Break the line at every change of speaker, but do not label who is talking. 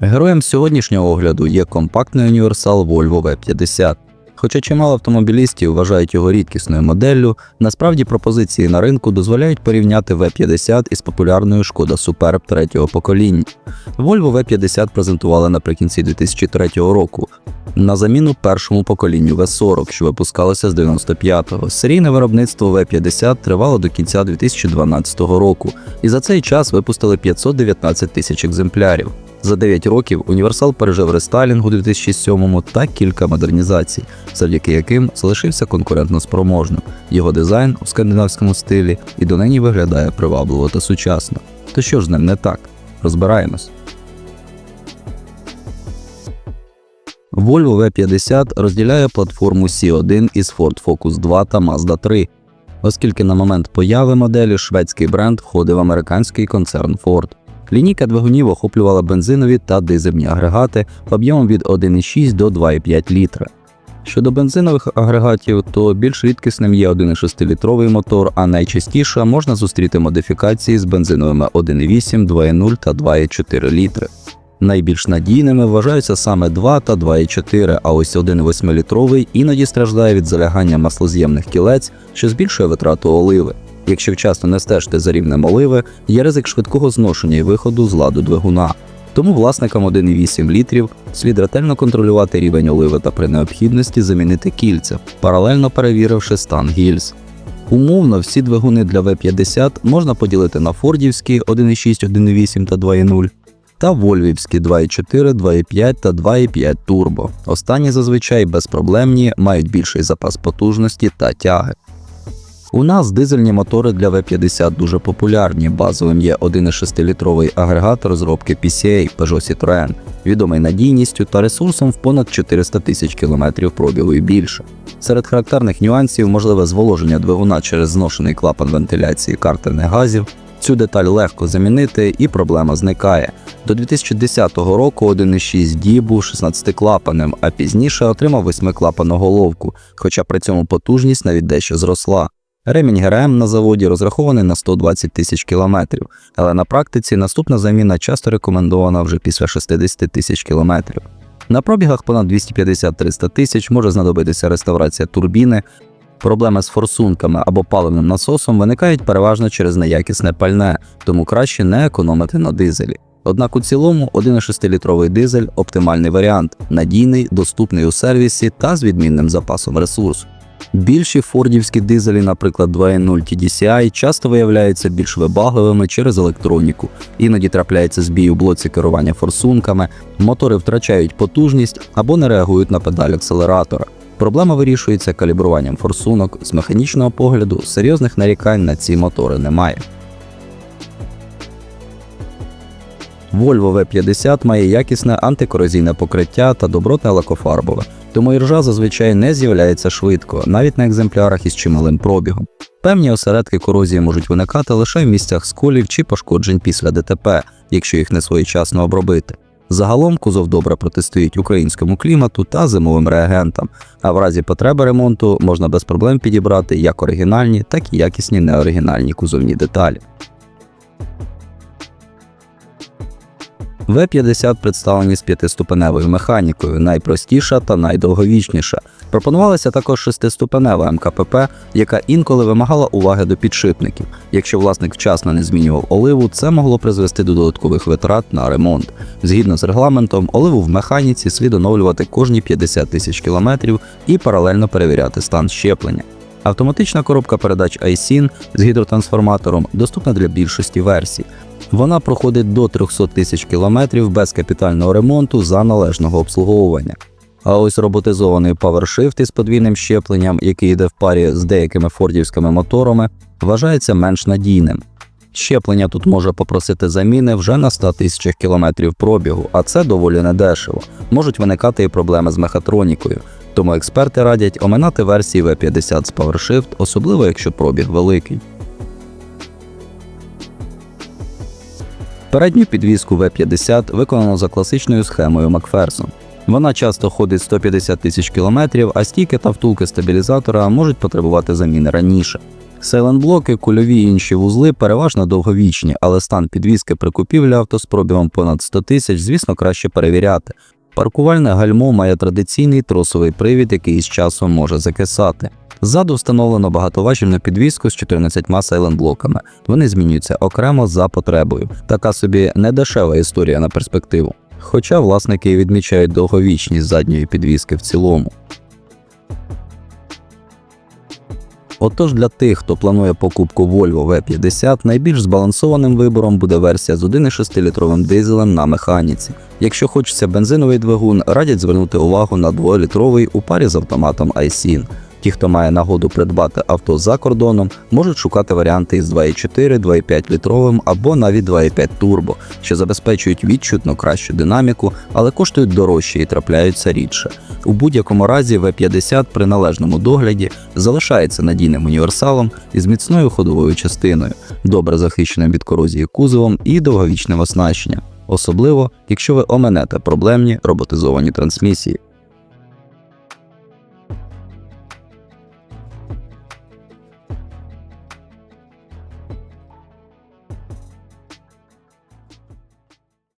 Героєм сьогоднішнього огляду є компактний універсал Volvo V50. Хоча чимало автомобілістів вважають його рідкісною моделлю, насправді пропозиції на ринку дозволяють порівняти V50 із популярною Шкода Superb третього покоління. Volvo V50 презентували наприкінці 2003 року на заміну першому поколінню V40, що випускалося з 95-го. Серійне виробництво V50 тривало до кінця 2012 року, і за цей час випустили 519 тисяч екземплярів. За 9 років універсал пережив рестайлінг у 2007-му та кілька модернізацій, завдяки яким залишився конкурентно спроможним. Його дизайн у скандинавському стилі і донині виглядає привабливо та сучасно. То що ж з ним не так? Розбираємось. Volvo V50 розділяє платформу C1 із Ford Focus 2 та Mazda 3, оскільки на момент появи моделі шведський бренд входив в американський концерн Ford. Лінійка двигунів охоплювала бензинові та дизельні агрегати об'ємом від 1,6 до 2,5 літра. Щодо бензинових агрегатів, то більш рідкісним є 1,6-літровий мотор, а найчастіше можна зустріти модифікації з бензиновими 1,8, 2,0 та 2,4 літри. Найбільш надійними вважаються саме 2 та 2,4, а ось 1,8-літровий іноді страждає від залягання маслоз'ємних кілець, що збільшує витрату оливи. Якщо вчасно не стежити за рівнем оливи, є ризик швидкого зношення і виходу з ладу двигуна. Тому власникам 1,8 літрів слід ретельно контролювати рівень оливи та при необхідності замінити кільця, паралельно перевіривши стан гільз. Умовно, всі двигуни для V50 можна поділити на фордівські 1,6, 1,8 та 2,0 та вольвівські 2,4, 2,5 та 2,5 турбо. Останні зазвичай безпроблемні, мають більший запас потужності та тяги. У нас дизельні мотори для V50 дуже популярні. Базовим є 1,6-літровий агрегат розробки PCA Peugeot Citroën, відомий надійністю та ресурсом в понад 400 тисяч кілометрів пробігу і більше. Серед характерних нюансів можливе зволоження двигуна через зношений клапан вентиляції картерних газів. Цю деталь легко замінити і проблема зникає. До 2010 року 1.6 D був 16-клапаним, а пізніше отримав 8-клапанну головку, хоча при цьому потужність навіть дещо зросла. Ремінь ГРМ на заводі розрахований на 120 тисяч кілометрів, але на практиці наступна заміна часто рекомендована вже після 60 тисяч кілометрів. На пробігах понад 250-300 тисяч може знадобитися реставрація турбіни. Проблеми з форсунками або паливним насосом виникають переважно через неякісне пальне, тому краще не економити на дизелі. Однак у цілому 1,6-літровий дизель оптимальний варіант, надійний, доступний у сервісі та з відмінним запасом ресурсу. Більші фордівські дизелі, наприклад, 2.0 TDCI, часто виявляються більш вибагливими через електроніку, іноді трапляється збій у блоці керування форсунками, мотори втрачають потужність або не реагують на педаль акселератора. Проблема вирішується калібруванням форсунок. З механічного погляду серйозних нарікань на ці мотори немає. Volvo V50 має якісне антикорозійне покриття та добротне лакофарбове, тому іржа зазвичай не з'являється швидко, навіть на екземплярах із чималим пробігом. Певні осередки корозії можуть виникати лише в місцях сколів чи пошкоджень після ДТП, якщо їх не своєчасно обробити. Загалом кузов добре протистоїть українському клімату та зимовим реагентам, а в разі потреби ремонту можна без проблем підібрати як оригінальні, так і якісні неоригінальні кузовні деталі. В-50 представлені з п'ятиступеневою механікою, найпростіша та найдовговічніша. Пропонувалася також шестиступенева МКПП, яка інколи вимагала уваги до підшипників. Якщо власник вчасно не змінював оливу, це могло призвести до додаткових витрат на ремонт. Згідно з регламентом, оливу в механіці слід оновлювати кожні 50 тисяч кілометрів і паралельно перевіряти стан щеплення. Автоматична коробка передач iSIN з гідротрансформатором доступна для більшості версій. Вона проходить до 300 тисяч кілометрів без капітального ремонту за належного обслуговування. А ось роботизований PowerShift із подвійним щепленням, який йде в парі з деякими фордівськими моторами, вважається менш надійним. Щеплення тут може попросити заміни вже на 100 тисячах кілометрів пробігу, а це доволі недешево. Можуть виникати і проблеми з мехатронікою, тому експерти радять оминати версії V50 з PowerShift, особливо якщо пробіг великий. Передню підвіску V50 виконано за класичною схемою Макферсон. Вона часто ходить 150 тисяч кілометрів, а стійки та втулки стабілізатора можуть потребувати заміни раніше. Сейленблоки, кульові і інші вузли переважно довговічні, але стан підвіски при купівлі авто з пробігом понад 100 тисяч, звісно, краще перевіряти. Паркувальне гальмо має традиційний тросовий привід, який з часом може закисати. Ззаду встановлено багатоважільну підвіску з 14 сайлентблоками. Вони змінюються окремо за потребою. Така собі недешева історія на перспективу. Хоча власники відмічають довговічність задньої підвіски в цілому. Отож для тих, хто планує покупку Volvo V50, найбільш збалансованим вибором буде версія з 1,6-літровим дизелем на механіці. Якщо хочеться бензиновий двигун, радять звернути увагу на 2-літровий у парі з автоматом iSyn. Ті, хто має нагоду придбати авто за кордоном, можуть шукати варіанти із 2,4, 2,5 літровим або навіть 2,5 турбо, що забезпечують відчутно кращу динаміку, але коштують дорожче і трапляються рідше. У будь-якому разі V50 при належному догляді залишається надійним універсалом із міцною ходовою частиною, добре захищеним від корозії кузовом і довговічним оснащенням, особливо якщо ви оминете проблемні роботизовані трансмісії.